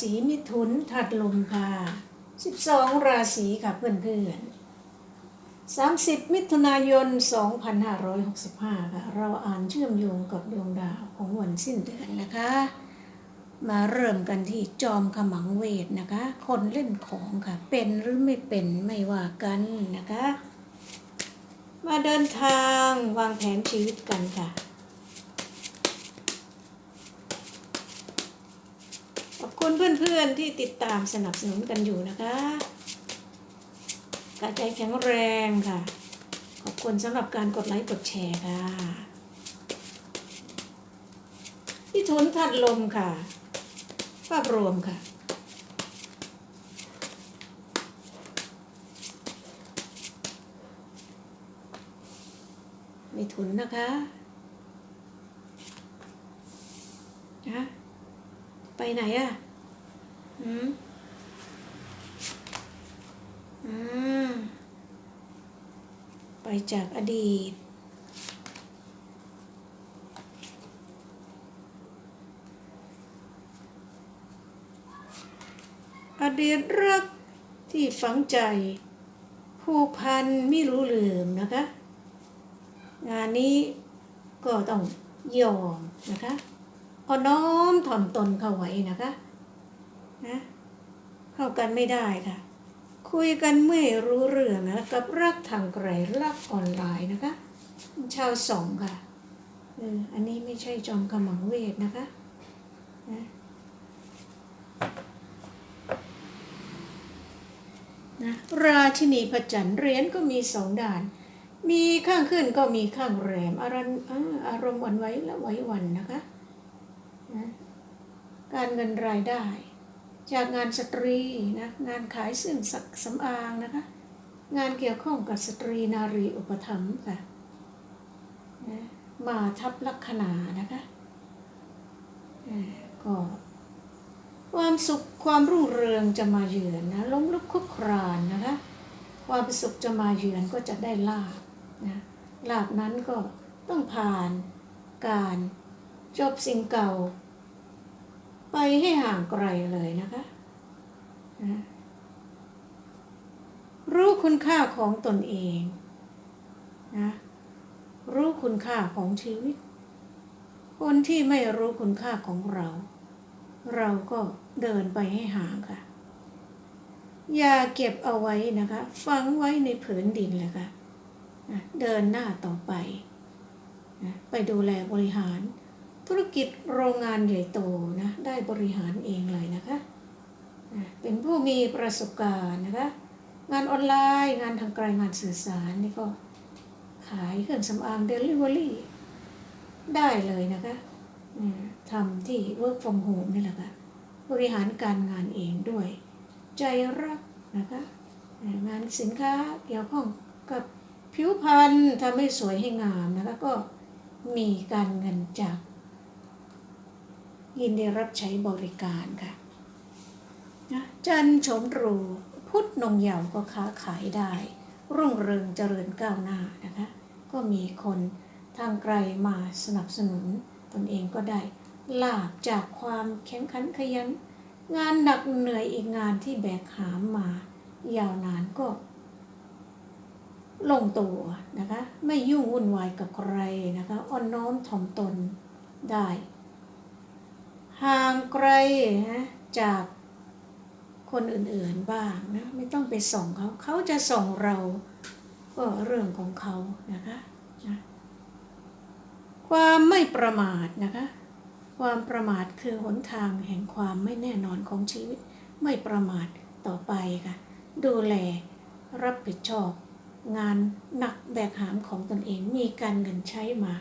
ศีมิถุนถัดลมค่ะ12ราศีค่ะเพื่อนๆ30มิถุนายน2565ค่ะเราอ่านเชื่อมโยงกับดวงดาวของวันสิ้นเดือนนะคะ มาเริ่มกันที่จอมขมังเวทนะคะ คนเล่นของค่ะ เป็นหรือไม่เป็นไม่ว่ากันนะคะ มาเดินทางวางแผนชีวิตกันค่ะ ขอบ คุณเพื่อนๆที่ติดตามสนับสนุนกันอยู่นะคะกระใจแข็งแรงค่ะ ขอบคุณสำหรับการกดไลค์กดแชร์ค่ะพี่ทุนทัดลมค่ะ ภาพรวมค่ะมีทุนนะคะฮะไปไหนอะ อืมอืมไปจากอดีต อดีตรักที่ฝังใจ ผูกพันไม่รู้ลืมนะคะ งานนี้ก็ต้องยอมนะคะเอน้อมถ่อมตนเข้าไว้นะคะ นะเข้ากันไม่ได้ค่ะ คุยกันไม่รู้เรื่องนะกับรักทางไกลรักออนไลน์นะคะ ชาวสองค่ะเอออันนี้ไม่ใช่จอมขมังเวทนะคะนะนะราชินีพระจันทร์เหรียญก็มีสองด่าน มีข้างขึ้นก็มีข้างแรมอารมณ์อ่ารมณ์วันไหว้และไหว้วันนะคะนะการเงินรายได้ จากงานสตรีนะงานขายเสื้อสักสำอางนะคะ งานเกี่ยวข้องกับสตรีนารีอุปถัมภ์ค่ะนะมาทับลัคนานะคะก็ความสุขความรุ่งเรืองจะมาเยือนนะล้มลุกคลุกครานนะคะความสุขจะมาเยือนก็จะได้ลาบนะลาบนั้นก็ต้องผ่านการจบสิ่งเก่า ไปให้ห่างไกลเลยนะคะ รู้คุณค่าของตนเองนะรู้คุณค่าของชีวิต คนที่ไม่รู้คุณค่าของเรา เราก็เดินไปให้ห่างค่ะ อย่าเก็บเอาไว้นะคะฝังไว้ในผืนดินเลยค่ะนะเดินหน้าต่อไปนะไปดูแลบริหาร ธุรกิจโรงงานใหญ่โตนะได้บริหารเองเลยนะคะเป็นผู้มีประสบการณ์นะคะงานออนไลน์งานทางไกลงานสื่อสารนี่ก็ขายเครื่องสำอางเดลิเวอรี่ได้เลยนะคะทำที่ work from home นี่แหละค่ะบริหารการงานเองด้วย ใจรักนะคะงานสินค้าเกี่ยวข้องกับผิวพรรณทำให้สวยให้งามนะคะก็มีการเงินจาก ยินดีรับใช้บริการค่ะนะจันชมรูพุทธนงเยาวก็ค้าขายได้ รุ่งเรืองเจริญก้าวหน้านะคะก็มีคนทางไกลมาสนับสนุน ตนเองก็ได้ลาบจากความแข็งขันขยัน งานหนักเหนื่อยอีกงานที่แบกหามมา ยาวนานก็ ลงตัวนะคะ ไม่ยุ่งวุ่นวายกับใครนะคะอ่อนน้อมถ่อมตนได้ ห่างไกลนะจากคนอื่นๆบ้างนะไม่ต้องไปส่งเขาเขาจะส่งเราก็เรื่องของเขานะคะนะความไม่ประมาทนะคะ ความประมาทคือหนทางแห่งความไม่แน่นอนของชีวิต ไม่ประมาทต่อไปค่ะ ดูแลรับผิดชอบงานหนักแบกหามของตนเองมีการเงินใช้มา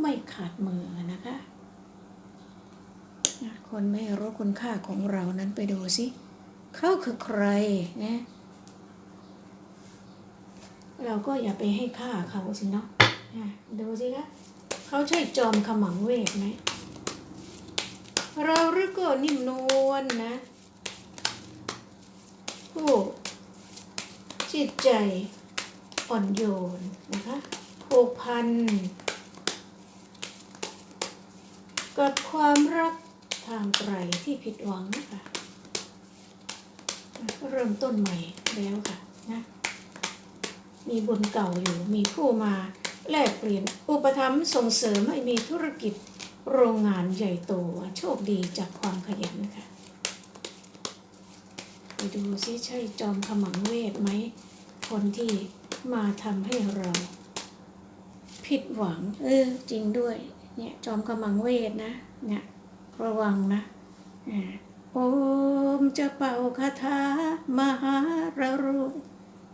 ไม่ขาดมือนะคะ คนไม่รู้คุณค่าของเรานั้นไปดูสิเขาคือใครนะ เราก็อย่าไปให้ค่าเขาสิเนาะดูสิคะเขาใช่จอมขมังเวทไหมเราหรือก็นิ่มนวลนะผู้จิตใจอ่อนโยนนะคะผูกพัน กับความรัก ทางไกลที่ผิดหวังค่ะ เริ่มต้นใหม่แล้วค่ะนะมีบุญเก่าอยู่มีผู้มาแลกเปลี่ยนอุปถัมภ์ส่งเสริมให้มีธุรกิจโรงงานใหญ่โตโชคดีจากความขยันค่ะไปดูซิใช่จอมขมังเวทไหม คนที่มาทำให้เรา ผิดหวัง เออ จริงด้วย เนี่ย จอมขมังเวทนะ เนี่ย ระวังนะโอมจะเป่าคาถามหาระรวย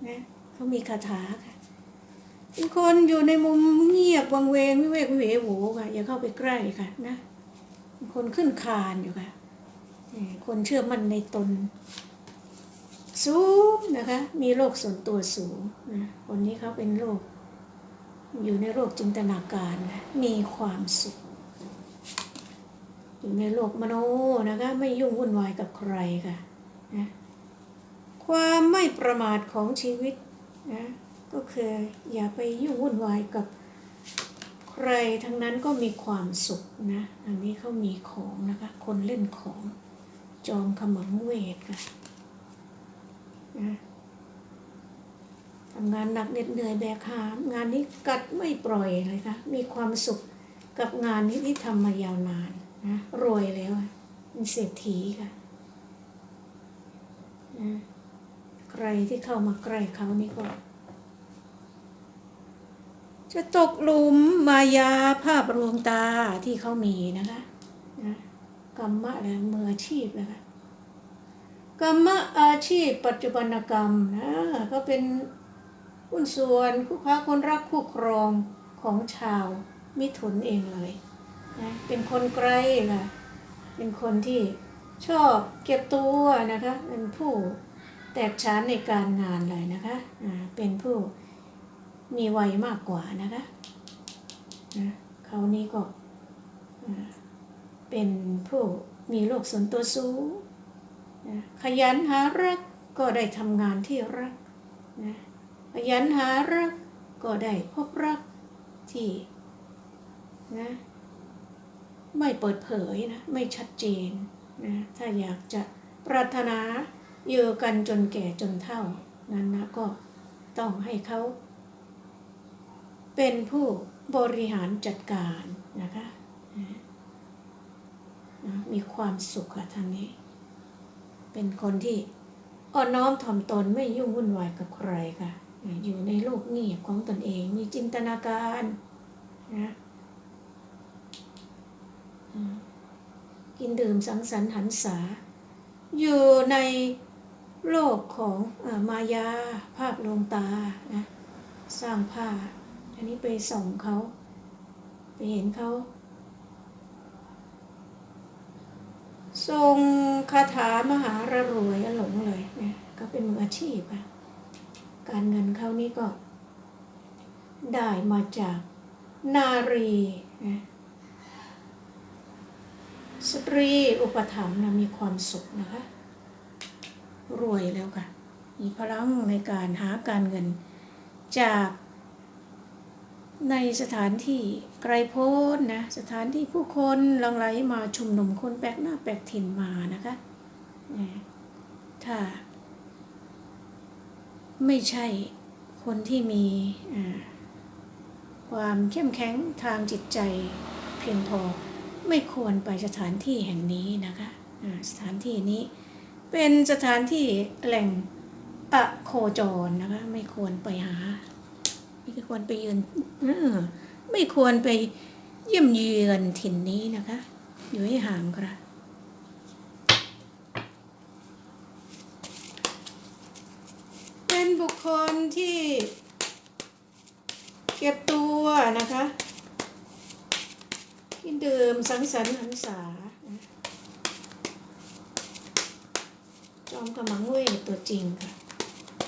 นะเขามีคาถาค่ะคนอยู่ในมุมเงียบวังเวงวิเวกวิเวโหค่ะ อย่าเข้าไปใกล้ค่ะนะคนขึ้นคานอยู่ค่ะคนเชื่อมั่นในตน สูงนะคะ มีโรคส่วนตัวสูงนะคนนี้เขาเป็นโรคอยู่ในโลกจินตนาการนะมีความสุข อยู่ในโลกมโนนะคะ ไม่ยุ่งวุ่นวายกับใครค่ะนะความไม่ประมาทของชีวิตนะก็คืออย่าไปยุ่งวุ่นวายกับใครทั้งนั้นก็มีความสุขนะอันนี้เขามีของนะคะ คนเล่นของจอมขมังเวทค่ะนะทำงานหนักเหน็ดเหนื่อยแบกหาม งานนี้กัดไม่ปล่อยเลยค่ะ มีความสุขกับงานนี้ที่ทำมายาวนาน นะรวยแล้วเป็นเศรษฐีค่ะนะใครที่เข้ามาใกล้เขานี่ก็ จะตกหลุมมายาภาพลวงตาที่เขามีนะคะนะกรรมะและมืออาชีพนะคะกรรมะอาชีพ ปัจจุบันกรรมนะก็เป็นหุ้นส่วนคู่ค้าคนรักคู่ครองของชาวมิถุนเองเลย นะเป็นคนไกลค่ะเป็นคนที่ชอบเก็บตัวนะคะเป็นผู้แตกฉานในการงานเลยนะคะอ่าเป็นผู้มีวัยมากกว่านะคะนะเขานี้ก็เป็นผู้มีโลกส่วนตัวสูงนะขยันหารักก็ได้ทำงานที่รักนะขยันหารักก็ได้พบรักที่นะ ไม่เปิดเผยนะไม่ชัดเจนนะถ้าอยากจะปรารถนาอยู่กันจนแก่จนเฒ่านั้นนะก็ต้องให้เขา เป็นผู้บริหารจัดการนะคะนะมีความสุขค่ะทางนี้ เป็นคนที่อ่อนน้อมถ่อมตนไม่ยุ่งวุ่นวายกับใครค่ะนะอยู่ในโลกเงียบของตนเอง มีจินตนาการนะอืม กินดื่มสังสรรค์หันษา อยู่ในโลกของออมายาภาพลวงตานะสร้างภาพอันนี้ไปส่องเขา ไปเห็นเขาทรงคาถามหาระรวยหลงเลยนะก็เป็นมืออาชีพอะการเงินเขานี่ก็ ได้มาจากนารีนะ สตรีอุปถัมภ์นะมีความสุขนะคะ รวยแล้วค่ะ มีพลังในการหาการเงิน จากในสถานที่ไกลโพ้นนะสถานที่ผู้คนลังไหลมาชุมนุมคนแปลกหน้าแปลกถิ่นมานะคะถ้า ไม่ใช่คนที่มีความเข้มแข็งทางจิตใจเพียงพอ ไม่ควรไปสถานที่แห่งนี้นะคะสถานที่นี้เป็นสถานที่แหล่งอะโคจรนะคะ ไม่ควรไปหา ไม่ควรไปเยือนออไม่ควรไปเยี่ยมเยือนถิ่นนี้นะคะ อยู่ให้ห่างครับเป็นบุคคลที่เก็บตัวนะคะ ดื่มสังสรรค์หันษานจอมกำมังเวทตัวจริงค่ะ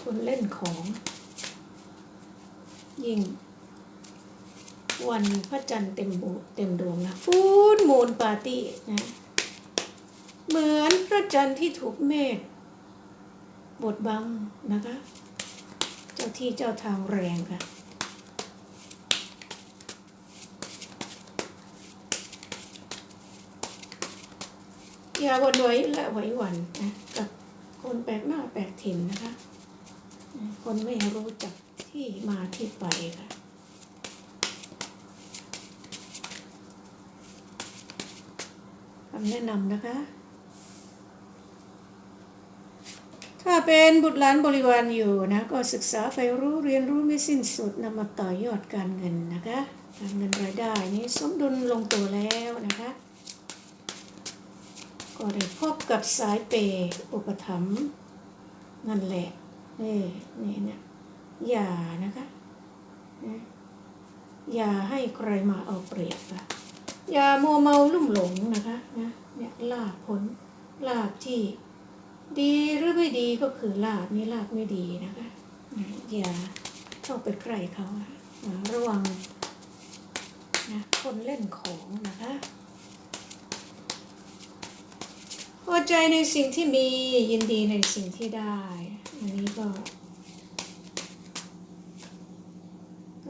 คนเล่นของ ยิ่ง วันพระจันทร์เต็มบูเต็มดวงนะฟูนมูนปาร์ตี้นะ เหมือนพระจันทร์ที่ถูกเมฆบดบังนะคะ เจ้าที่เจ้าทางแรงค่ะ ย่าวันไหวและไหวหวั่นนะกับคนแปลกหน้าแปลกถิ่นนะคะ คนไม่รู้จักที่มาที่ไปค่ะคำแนะนำนะคะ ถ้าเป็นบุตรหลานบริวารอยู่นะ ก็ศึกษาใฝ่รู้เรียนรู้ไม่สิ้นสุดนำมาต่อยอดการเงินนะคะการเงินรายได้นี้สมดุลลงตัวแล้วนะคะ ก็ได้พบกับสายเปย์อุปถัมภ์นั่นแหละนี่นี่เนี่ยอย่านะคะนะอย่าให้ใครมาเอาเปรียบค่ะอย่ามัวเมาลุ่มหลงนะคะนะเนี่ยลาบผลลาบที่ดีหรือไม่ดีก็คือลาบนี่ลาบไม่ดีนะคะนะอย่าเข้าไปใกล้เขาอะระวังนะคนเล่นของนะคะ พอใจในสิ่งที่มียินดีในสิ่งที่ได้ อันนี้ก็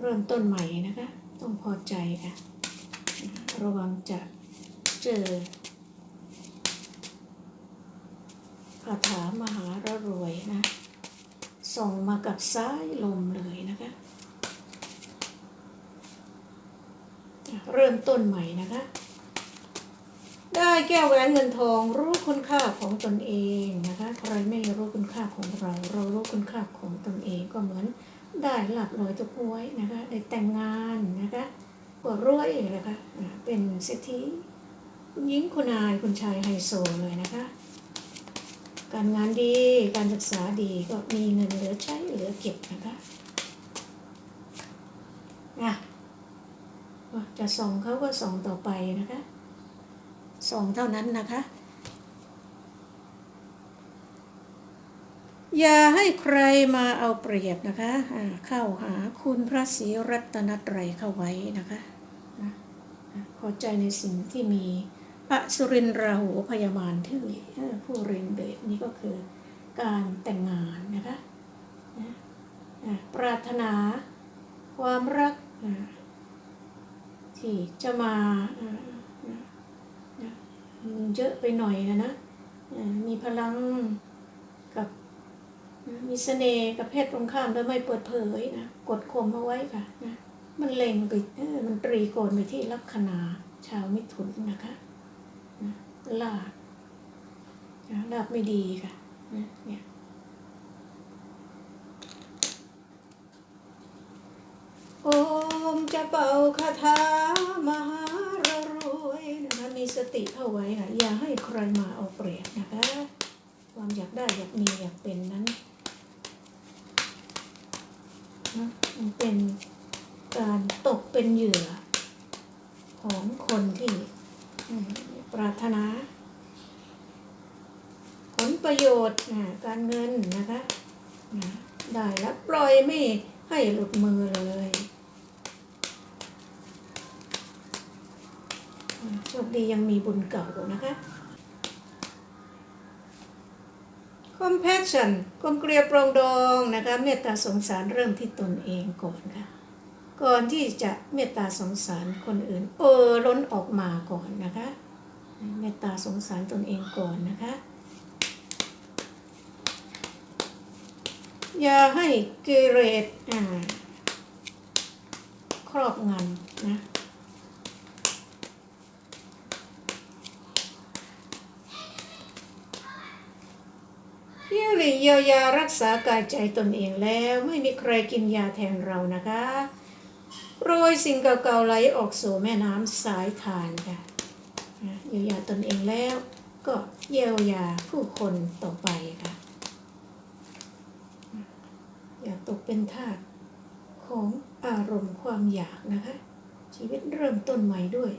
เริ่มต้นใหม่นะคะ ต้องพอใจค่ะ ระวังจะเจอคาถามหาระรวยนะ ส่งมากับซ้ายลมเลยนะคะ เริ่มต้นใหม่นะคะ ได้แก้วแหวนเงินทองรู้คุณค่าของตนเองนะคะใครไม่รู้คุณค่าของเรา เรารู้คุณค่าของตนเองก็เหมือน ได้หลับลอยตัวหวยนะคะ ได้แต่งงานนะคะก็รวยนะคะเป็นเศรษฐีหญิงคุณนายคุณชายไฮโซเลยนะคะ การงานดีการศึกษาดีก็มีเงินเหลือใช้เหลือเก็บนะคะอะจะส่งเขาก็ส่งต่อไปนะคะ ส่งเท่านั้นนะคะ อย่าให้ใครมาเอาเปรียบนะคะอ่าเข้าหาคุณพระศรีรัตนตรัยเข้าไว้นะคะพอใจในสิ่งที่มีพระสุรินราหูพยาบาลที่อผู้เริงเดชนี่ก็คือการแต่งงานนะคะนะอะปรารถนาความรักที่จะมา เยอะไปหน่อยนะนะมีพลังกับมีเสน่ห์กับเพศตรงข้ามโดยไม่เปิดเผยนะกดข่มเอาไว้ค่ะนะมันเล็งไปเออมันตรีโกณไปที่ลัคนาชาวมิถุนนะคะนะลาบนะลาบไม่ดีค่ะนะเนี่ยโอมจะเป่าคาถามหา นะคะมีสติเข้าไว้ค่ะอย่าให้ใครมาเอาเปรียบนะคะ ความอยากได้อยากมีอยากเป็นนั้นนะมันเป็นการตกเป็นเหยื่อ ของคนที่ปรารถนา ผลประโยชน์นะการเงินนะคะนะได้แล้วปล่อยไม่ให้หลุดมือเลยอ่าโช คดียังมีบุญเก่านะคะ compassion กลมเกลียวปรองดองนะคะเมตตาสงสารเริ่มที่ตนเองก่อนค่ะก่อนที่จะเมตตาสงสารคนอื่น เออล้นออกมาก่อนนะคะ เมตตาสงสารตนเองก่อนนะคะ อย่าให้กิเลสอ่าครอบงำนะ เที่ย วหลีเยียวยารักษากายใจตนเองแล้วไม่มีใครกินยาแทนเรานะคะโรยสิ่งเก่าๆไหลออกสู่แม่น้ำสายทานค่ะนะเยียวยาตนเองแล้วก็เยียวยาผู้คนต่อไปค่ะ อย่าตกเป็นทาสของอารมณ์ความอยากนะคะ ชีวิตเริ่มต้นใหม่ด้วย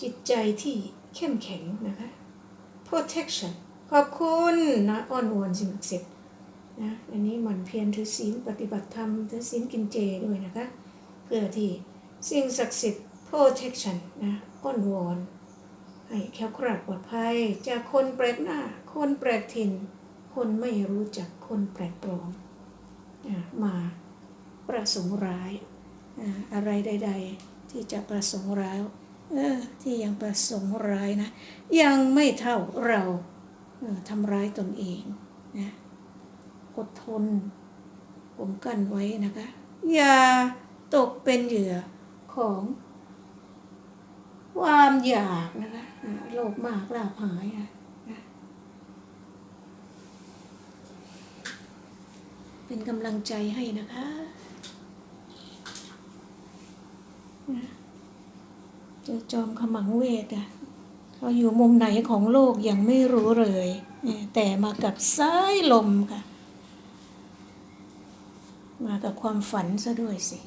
จิตใจที่เข้มแข็งนะคะ protection ขอบคุณนะอ้อนวอนสิ่งศักดิ์สิทธิ์นะอันนี้หมันเพียรถือศีลปฏิบัติธรรมถือศีลกินเจด้วยนะคะ เพื่อที่สิ่งศักดิ์สิทธิ์ protection นะอ้อนวอน ให้แคล้วคลาดปลอดภัย จากคนแปลกหน้า คนแปลกถิ่น คนไม่รู้จักคนแปลกปลอมอะมาประสงค์ร้ายอะอะไรใด ๆ ที่จะประสงค์ร้ายเออที่ยังประสงค์ร้ายนะ ยังไม่เท่าเรา ทำร้ายตนเองนะอดทนผมกันไว้นะคะ อย่าตกเป็นเหยื่อของความอยากนะคะโลภมากลาภหายนะนะเป็นกำลังใจให้นะคะนะเจอจอมขมังเวทอะ เราอยู่มุมไหนของโลกยังไม่รู้เลยนี่ยแต่มากับสายลมค่ะ มากับความฝันซะด้วยสิ